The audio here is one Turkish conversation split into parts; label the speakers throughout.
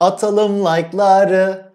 Speaker 1: Atalım like'ları.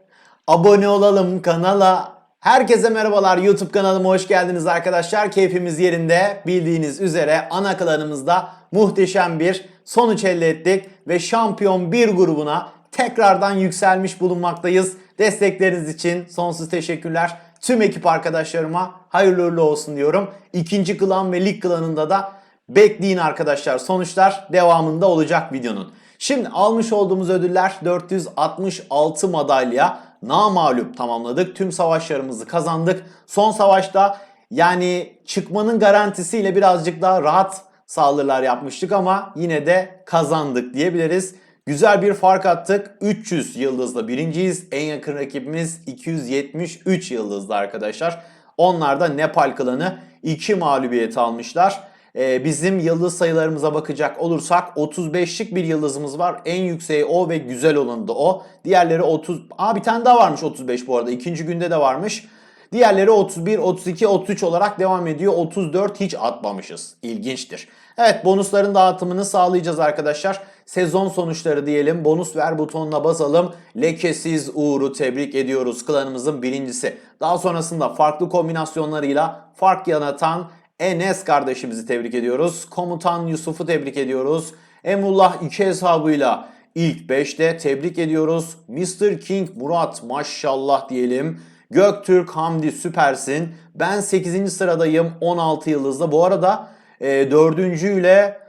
Speaker 1: Abone olalım kanala. Herkese merhabalar YouTube kanalıma hoş geldiniz arkadaşlar. Keyfimiz yerinde. Bildiğiniz üzere ana klanımızda muhteşem bir sonuç elde ettik ve şampiyon bir grubuna tekrardan yükselmiş bulunmaktayız. Destekleriniz için sonsuz teşekkürler. Tüm ekip arkadaşlarıma hayırlı uğurlu olsun diyorum. İkinci klan ve lig klanında da bekleyin arkadaşlar. Sonuçlar devamında olacak videonun. Şimdi almış olduğumuz ödüller 466 madalya namalup tamamladık. Tüm savaşlarımızı kazandık. Son savaşta yani çıkmanın garantisiyle birazcık daha rahat saldırılar yapmıştık ama yine de kazandık diyebiliriz. Güzel bir fark attık. 300 yıldızla birinciyiz. En yakın rakibimiz 273 yıldızlı arkadaşlar. Onlar da Nepal klanı 2 mağlubiyet almışlar. Ee, bizim yıldız sayılarımıza bakacak olursak 35'lik bir yıldızımız var. En yükseği o ve güzel olanı da o. Diğerleri 30. Aa bir tane daha varmış 35 bu arada. İkinci günde de varmış. Diğerleri 31, 32, 33 olarak devam ediyor. 34 hiç atmamışız. İlginçtir. Evet bonusların dağıtımını sağlayacağız arkadaşlar. Sezon sonuçları diyelim. Bonus ver butonuna basalım. Lekesiz Uğur'u tebrik ediyoruz. Klanımızın birincisi. Daha sonrasında farklı kombinasyonlarıyla fark yaratan Enes kardeşimizi tebrik ediyoruz. Komutan Yusuf'u tebrik ediyoruz. Emullah 2 hesabıyla ilk 5'te tebrik ediyoruz. Mr. King Murat maşallah diyelim. Göktürk Hamdi süpersin. Ben 8. sıradayım 16 yıldızla. Bu arada e, 4. ile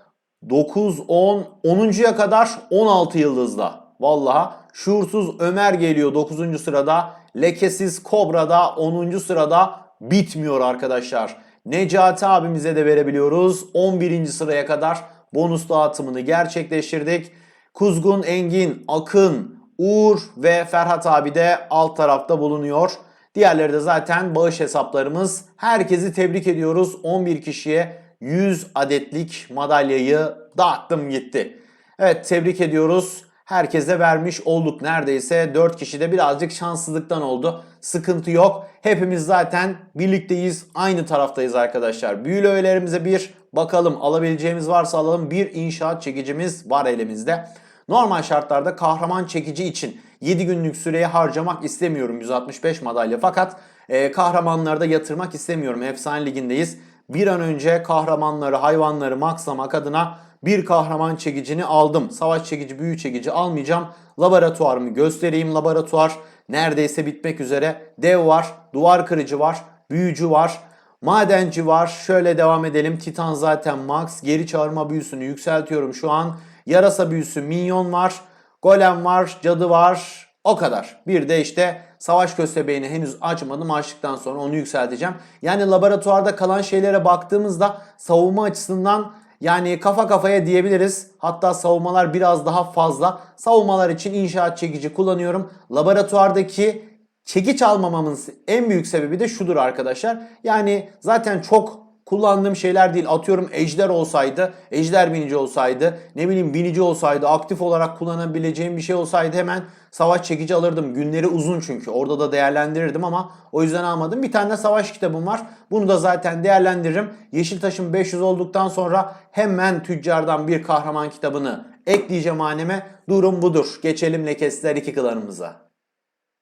Speaker 1: 9, 10, 10.ya kadar 16 yıldızla. Vallahi şuursuz Ömer geliyor 9. sırada. Lekesiz Kobra da 10. sırada bitmiyor arkadaşlar. Necati abimize de verebiliyoruz. 11. sıraya kadar bonus dağıtımını gerçekleştirdik. Kuzgun, Engin, Akın, Uğur ve Ferhat abi de alt tarafta bulunuyor. Diğerleri de zaten bağış hesaplarımız. Herkesi tebrik ediyoruz. 11 kişiye 100 adetlik madalyayı dağıttım gitti. Evet tebrik ediyoruz. Herkese vermiş olduk neredeyse. 4 kişi de birazcık şanssızlıktan oldu. Sıkıntı yok. Hepimiz zaten birlikteyiz. Aynı taraftayız arkadaşlar. Büyülü öğelerimize bir bakalım. Alabileceğimiz varsa alalım. Bir inşaat çekicimiz var elimizde. Normal şartlarda kahraman çekici için 7 günlük süreyi harcamak istemiyorum 165 madalya. Fakat e, kahramanlarda yatırmak istemiyorum. Efsane ligindeyiz. Bir an önce kahramanları, hayvanları maxlamak adına bir kahraman çekicini aldım. Savaş çekici, büyü çekici almayacağım. Laboratuvarımı göstereyim. Laboratuvar neredeyse bitmek üzere. Dev var, duvar kırıcı var, büyücü var. Madenci var. Şöyle devam edelim. Titan zaten max. Geri çağırma büyüsünü yükseltiyorum şu an. Yarasa büyüsü minyon var. Golem var. Cadı var. O kadar. Bir de işte savaş köstebeğini henüz açmadım. Açtıktan sonra onu yükselteceğim. Yani laboratuvarda kalan şeylere baktığımızda savunma açısından yani kafa kafaya diyebiliriz. Hatta savunmalar biraz daha fazla. Savunmalar için inşaat çekici kullanıyorum. Laboratuvardaki çekiç almamamın en büyük sebebi de şudur arkadaşlar. Yani zaten çok kullandığım şeyler değil. Atıyorum ejder olsaydı, ejder binici olsaydı, ne bileyim binici olsaydı, aktif olarak kullanabileceğim bir şey olsaydı hemen savaş çekici alırdım. Günleri uzun çünkü. Orada da değerlendirirdim ama o yüzden almadım. Bir tane de savaş kitabım var. Bunu da zaten değerlendiririm. Yeşiltaş'ın 500 olduktan sonra hemen tüccardan bir kahraman kitabını ekleyeceğim haneme. Durum budur. Geçelim Lekesler 2 klanımıza.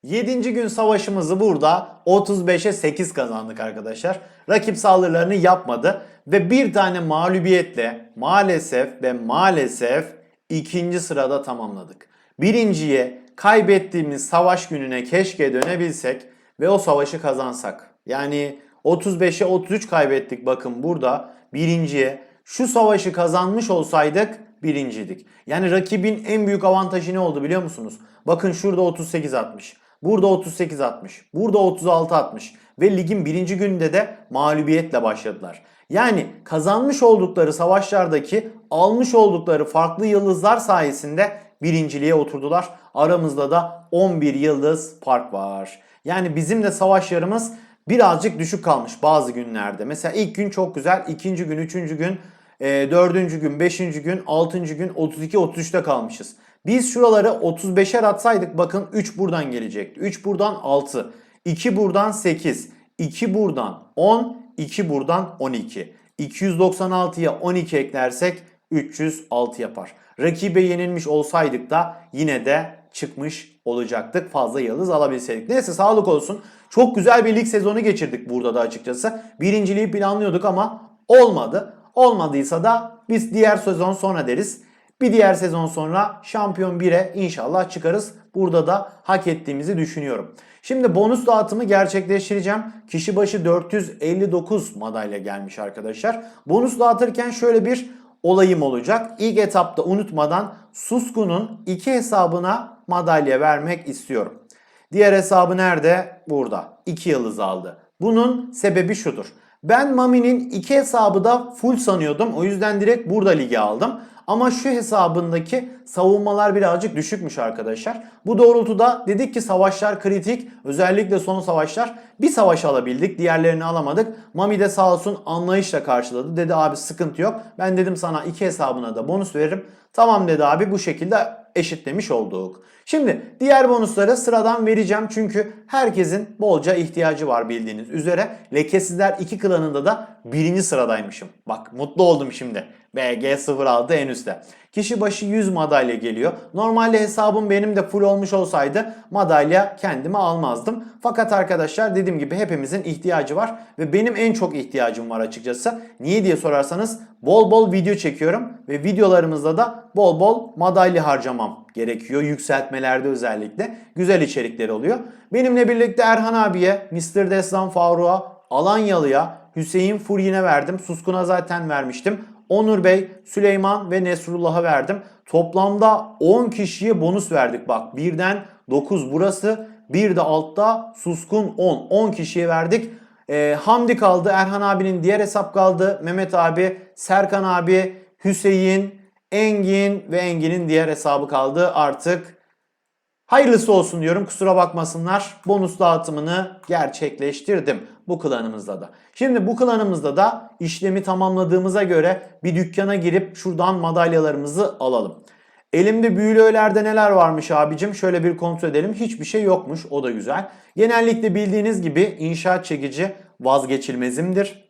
Speaker 1: 7. gün savaşımızı burada 35'e 8 kazandık arkadaşlar. Rakip saldırılarını yapmadı ve bir tane mağlubiyetle maalesef ve maalesef ikinci sırada tamamladık. Birinciye kaybettiğimiz savaş gününe keşke dönebilsek ve o savaşı kazansak. Yani 35'e 33 kaybettik bakın burada birinciye. Şu savaşı kazanmış olsaydık birinciydik. Yani rakibin en büyük avantajı ne oldu biliyor musunuz? Bakın şurada 38 atmış. Burada 38 atmış. Burada 36 atmış. Ve ligin birinci gününde de mağlubiyetle başladılar. Yani kazanmış oldukları savaşlardaki almış oldukları farklı yıldızlar sayesinde birinciliğe oturdular. Aramızda da 11 yıldız fark var. Yani bizim de savaşlarımız birazcık düşük kalmış bazı günlerde. Mesela ilk gün çok güzel. ikinci gün, üçüncü gün, e, dördüncü gün, beşinci gün, altıncı gün 32-33'te kalmışız. Biz şuraları 35'er atsaydık bakın 3 buradan gelecekti. 3 buradan 6. 2 buradan 8. 2 buradan 10. 2 buradan 12. 296'ya 12 eklersek 306 yapar. Rakibe yenilmiş olsaydık da yine de çıkmış olacaktık fazla yıldız alabilseydik. Neyse sağlık olsun. Çok güzel bir lig sezonu geçirdik burada da açıkçası. Birinciliği planlıyorduk ama olmadı. Olmadıysa da biz diğer sezon sonra deriz. Bir diğer sezon sonra şampiyon 1'e inşallah çıkarız. Burada da hak ettiğimizi düşünüyorum. Şimdi bonus dağıtımı gerçekleştireceğim. Kişi başı 459 madalya gelmiş arkadaşlar. Bonus dağıtırken şöyle bir olayım olacak. İlk etapta unutmadan Suskun'un iki hesabına madalya vermek istiyorum. Diğer hesabı nerede? Burada. 2 yıldız aldı. Bunun sebebi şudur. Ben Mami'nin iki hesabı da full sanıyordum. O yüzden direkt burada lige aldım. Ama şu hesabındaki savunmalar birazcık düşükmüş arkadaşlar. Bu doğrultuda dedik ki savaşlar kritik. Özellikle son savaşlar. Bir savaş alabildik. Diğerlerini alamadık. Mami de sağ olsun anlayışla karşıladı. Dedi abi sıkıntı yok. Ben dedim sana iki hesabına da bonus veririm. Tamam dedi abi bu şekilde eşitlemiş olduk. Şimdi diğer bonusları sıradan vereceğim çünkü herkesin bolca ihtiyacı var bildiğiniz üzere. Lekesizler 2 klanında da birinci sıradaymışım. Bak mutlu oldum şimdi. BG06 en üstte. Kişi başı 100 madalya geliyor. Normalde hesabım benim de full olmuş olsaydı madalya kendime almazdım. Fakat arkadaşlar dediğim gibi hepimizin ihtiyacı var ve benim en çok ihtiyacım var açıkçası. Niye diye sorarsanız bol bol video çekiyorum ve videolarımızda da bol bol madalya harcamam gerekiyor. Yükseltmelerde özellikle güzel içerikler oluyor. Benimle birlikte Erhan abiye, Mr. Destan Faruk'a, Alanyalı'ya, Hüseyin Furyin'e verdim. Suskun'a zaten vermiştim. Onur Bey, Süleyman ve Nesrullah'a verdim. Toplamda 10 kişiye bonus verdik. Bak birden 9 burası. Bir de altta Suskun 10. 10 kişiye verdik. Ee, Hamdi kaldı. Erhan abinin diğer hesap kaldı. Mehmet abi, Serkan abi, Hüseyin, Engin ve Engin'in diğer hesabı kaldı. Artık hayırlısı olsun diyorum. Kusura bakmasınlar. Bonus dağıtımını gerçekleştirdim bu klanımızda da. Şimdi bu klanımızda da işlemi tamamladığımıza göre bir dükkana girip şuradan madalyalarımızı alalım. Elimde büyülü öğelerde neler varmış abicim? Şöyle bir kontrol edelim. Hiçbir şey yokmuş. O da güzel. Genellikle bildiğiniz gibi inşaat çekici vazgeçilmezimdir.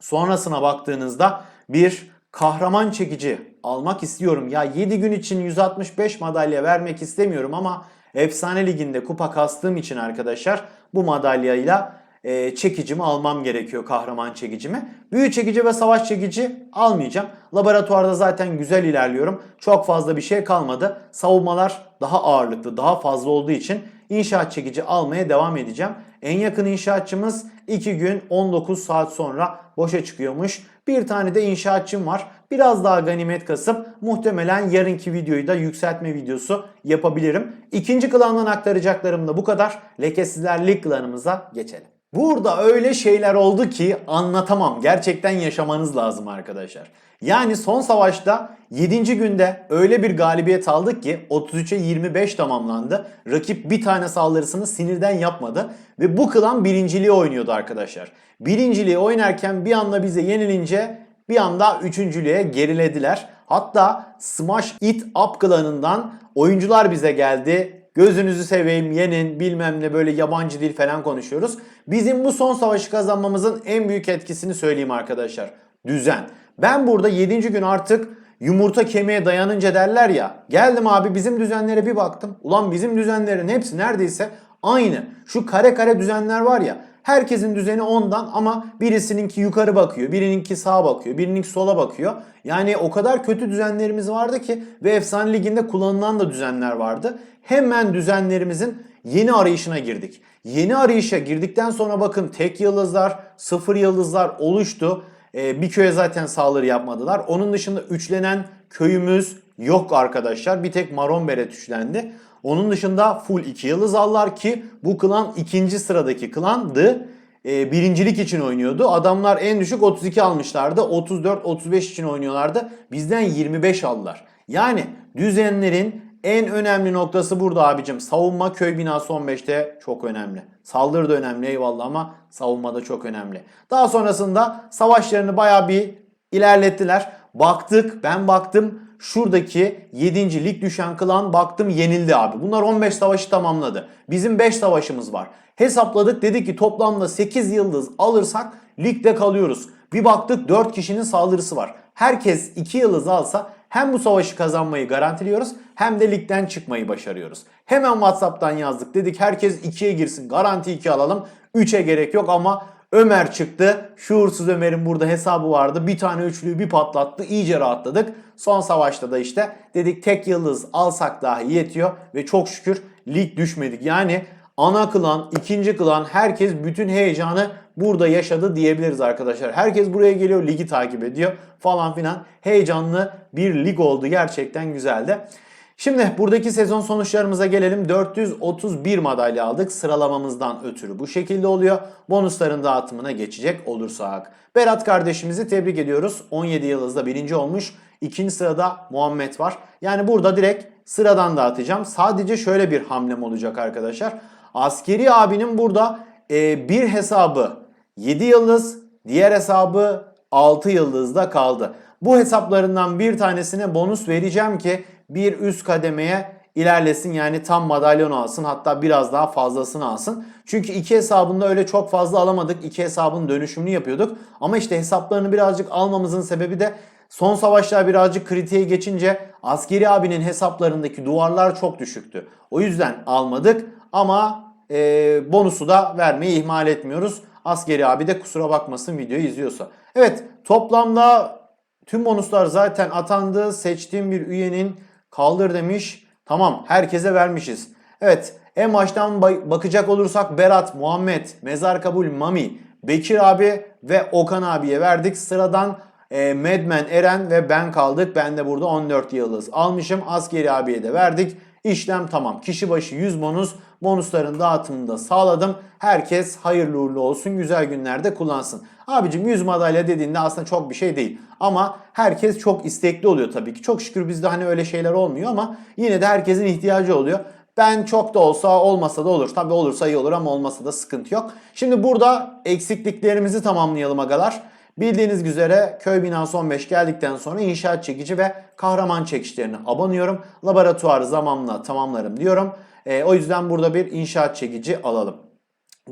Speaker 1: Sonrasına baktığınızda bir kahraman çekici almak istiyorum. Ya 7 gün için 165 madalya vermek istemiyorum ama Efsane Ligi'nde kupa kastığım için arkadaşlar bu madalyayla e, çekicimi almam gerekiyor kahraman çekicimi. Büyü çekici ve savaş çekici almayacağım. Laboratuvarda zaten güzel ilerliyorum. Çok fazla bir şey kalmadı. Savunmalar daha ağırlıklı, daha fazla olduğu için inşaat çekici almaya devam edeceğim. En yakın inşaatçımız 2 gün 19 saat sonra boşa çıkıyormuş. Bir tane de inşaatçım var. Biraz daha ganimet kasıp muhtemelen yarınki videoyu da yükseltme videosu yapabilirim. İkinci klandan aktaracaklarım da bu kadar. Lekesizler Lig klanımıza geçelim. Burada öyle şeyler oldu ki anlatamam. Gerçekten yaşamanız lazım arkadaşlar. Yani son savaşta 7. günde öyle bir galibiyet aldık ki 33'e 25 tamamlandı. Rakip bir tane saldırısını sinirden yapmadı ve bu klan birinciliği oynuyordu arkadaşlar. Birinciliği oynarken bir anda bize yenilince bir anda üçüncülüğe gerilediler. Hatta Smash It Up klanından oyuncular bize geldi. Gözünüzü seveyim yenin bilmem ne böyle yabancı dil falan konuşuyoruz. Bizim bu son savaşı kazanmamızın en büyük etkisini söyleyeyim arkadaşlar. Düzen. Ben burada 7. gün artık yumurta kemiğe dayanınca derler ya. Geldim abi bizim düzenlere bir baktım. Ulan bizim düzenlerin hepsi neredeyse aynı. Şu kare kare düzenler var ya. Herkesin düzeni ondan ama birisininki yukarı bakıyor, birininki sağa bakıyor, birininki sola bakıyor. Yani o kadar kötü düzenlerimiz vardı ki ve Efsane Ligi'nde kullanılan da düzenler vardı. Hemen düzenlerimizin yeni arayışına girdik. Yeni arayışa girdikten sonra bakın tek yıldızlar, sıfır yıldızlar oluştu. Ee, bir köye zaten saldırı yapmadılar. Onun dışında üçlenen köyümüz yok arkadaşlar. Bir tek Maron Beret üçlendi. Onun dışında full 2 yıldız aldılar ki bu klan ikinci sıradaki klandı. E, birincilik için oynuyordu. Adamlar en düşük 32 almışlardı. 34-35 için oynuyorlardı. Bizden 25 aldılar. Yani düzenlerin en önemli noktası burada abicim. Savunma köy binası 15'te çok önemli. Saldırı da önemli eyvallah ama savunma da çok önemli. Daha sonrasında savaşlarını baya bir ilerlettiler. Baktık ben baktım şuradaki 7. lig düşen klan baktım yenildi abi. Bunlar 15 savaşı tamamladı. Bizim 5 savaşımız var. Hesapladık dedik ki toplamda 8 yıldız alırsak ligde kalıyoruz. Bir baktık 4 kişinin saldırısı var. Herkes 2 yıldız alsa hem bu savaşı kazanmayı garantiliyoruz hem de ligden çıkmayı başarıyoruz. Hemen WhatsApp'tan yazdık dedik herkes 2'ye girsin garanti 2 alalım 3'e gerek yok ama Ömer çıktı. Şuursuz Ömer'in burada hesabı vardı. Bir tane üçlüyü bir patlattı. İyice rahatladık. Son savaşta da işte dedik tek yıldız alsak dahi yetiyor. Ve çok şükür lig düşmedik. Yani ana kılan, ikinci kılan herkes bütün heyecanı burada yaşadı diyebiliriz arkadaşlar. Herkes buraya geliyor, ligi takip ediyor falan filan. Heyecanlı bir lig oldu. Gerçekten güzeldi. Şimdi buradaki sezon sonuçlarımıza gelelim. 431 madalya aldık. Sıralamamızdan ötürü bu şekilde oluyor. Bonusların dağıtımına geçecek olursak. Berat kardeşimizi tebrik ediyoruz. 17 yıldızda birinci olmuş. İkinci sırada Muhammed var. Yani burada direkt sıradan dağıtacağım. Sadece şöyle bir hamlem olacak arkadaşlar. Askeri abinin burada e, bir hesabı 7 yıldız, diğer hesabı 6 yıldızda kaldı. Bu hesaplarından bir tanesine bonus vereceğim ki bir üst kademeye ilerlesin yani tam madalyon alsın hatta biraz daha fazlasını alsın. Çünkü iki hesabında öyle çok fazla alamadık. İki hesabın dönüşümünü yapıyorduk. Ama işte hesaplarını birazcık almamızın sebebi de son savaşlar birazcık kritiğe geçince askeri abinin hesaplarındaki duvarlar çok düşüktü. O yüzden almadık ama e, bonusu da vermeyi ihmal etmiyoruz. Askeri abi de kusura bakmasın videoyu izliyorsa. Evet toplamda tüm bonuslar zaten atandı. Seçtiğim bir üyenin kaldır demiş. Tamam herkese vermişiz. Evet en baştan bakacak olursak Berat, Muhammed, Mezar Kabul, Mami, Bekir abi ve Okan abiye verdik. Sıradan e, Medmen, Eren ve ben kaldık. Ben de burada 14 yıldız almışım. Askeri abiye de verdik. İşlem tamam. Kişi başı 100 bonus. Bonusların dağıtımını da sağladım. Herkes hayırlı uğurlu olsun. Güzel günlerde kullansın. Abicim 100 madalya dediğinde aslında çok bir şey değil. Ama herkes çok istekli oluyor tabii ki. Çok şükür bizde hani öyle şeyler olmuyor ama yine de herkesin ihtiyacı oluyor. Ben çok da olsa olmasa da olur. Tabii olursa iyi olur ama olmasa da sıkıntı yok. Şimdi burada eksikliklerimizi tamamlayalım agalar. Bildiğiniz üzere köy binası 15 geldikten sonra inşaat çekici ve kahraman çekişlerine abanıyorum. Laboratuvarı zamanla tamamlarım diyorum. E, o yüzden burada bir inşaat çekici alalım.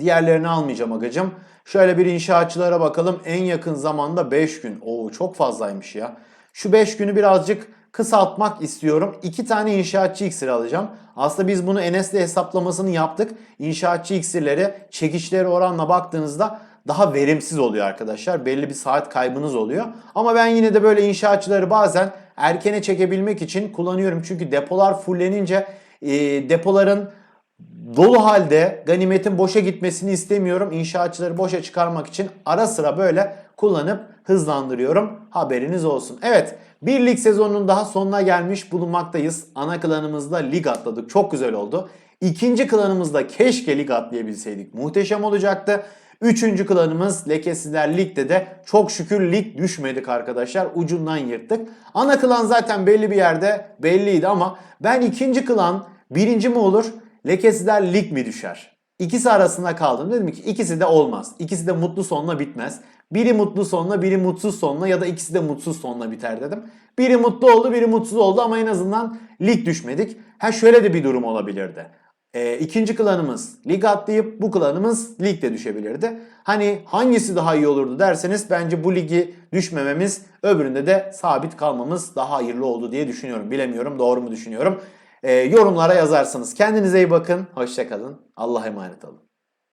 Speaker 1: Diğerlerini almayacağım agacım. Şöyle bir inşaatçılara bakalım. En yakın zamanda 5 gün. Oo çok fazlaymış ya. Şu 5 günü birazcık kısaltmak istiyorum. 2 tane inşaatçı iksiri alacağım. Aslında biz bunu Enes'le hesaplamasını yaptık. İnşaatçı iksirleri çekişleri oranla baktığınızda daha verimsiz oluyor arkadaşlar. Belli bir saat kaybınız oluyor. Ama ben yine de böyle inşaatçıları bazen erkene çekebilmek için kullanıyorum. Çünkü depolar fullenince e, depoların dolu halde ganimetin boşa gitmesini istemiyorum. İnşaatçıları boşa çıkarmak için ara sıra böyle kullanıp hızlandırıyorum. Haberiniz olsun. Evet bir lig sezonunun daha sonuna gelmiş bulunmaktayız. Ana klanımızda lig atladık. Çok güzel oldu. İkinci klanımızda keşke lig atlayabilseydik. Muhteşem olacaktı. Üçüncü klanımız Lekesizler Lig'de de çok şükür lig düşmedik arkadaşlar. Ucundan yırttık. Ana klan zaten belli bir yerde belliydi ama ben ikinci klan birinci mi olur? Lekesizler Lig mi düşer? İkisi arasında kaldım. Dedim ki ikisi de olmaz. İkisi de mutlu sonla bitmez. Biri mutlu sonla, biri mutsuz sonla ya da ikisi de mutsuz sonla biter dedim. Biri mutlu oldu, biri mutsuz oldu ama en azından lig düşmedik. Ha şöyle de bir durum olabilirdi. E, ikinci klanımız lig atlayıp bu klanımız ligde düşebilirdi. Hani hangisi daha iyi olurdu derseniz bence bu ligi düşmememiz öbüründe de sabit kalmamız daha hayırlı oldu diye düşünüyorum. Bilemiyorum doğru mu düşünüyorum. E, yorumlara yazarsınız. Kendinize iyi bakın. Hoşçakalın. Allah'a emanet olun.